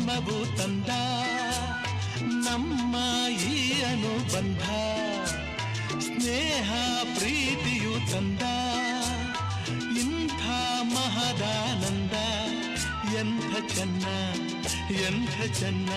ಜನ್ಮವು ತಂದ ನಮ್ಮ ಈ ಅನುಬಂಧ ಸ್ನೇಹ ಪ್ರೀತಿಯು ತಂದ ಇಂಥ ಮಹದಾನಂದ ಎಂಥ ಚೆನ್ನ ಎಂಥ ಚೆನ್ನ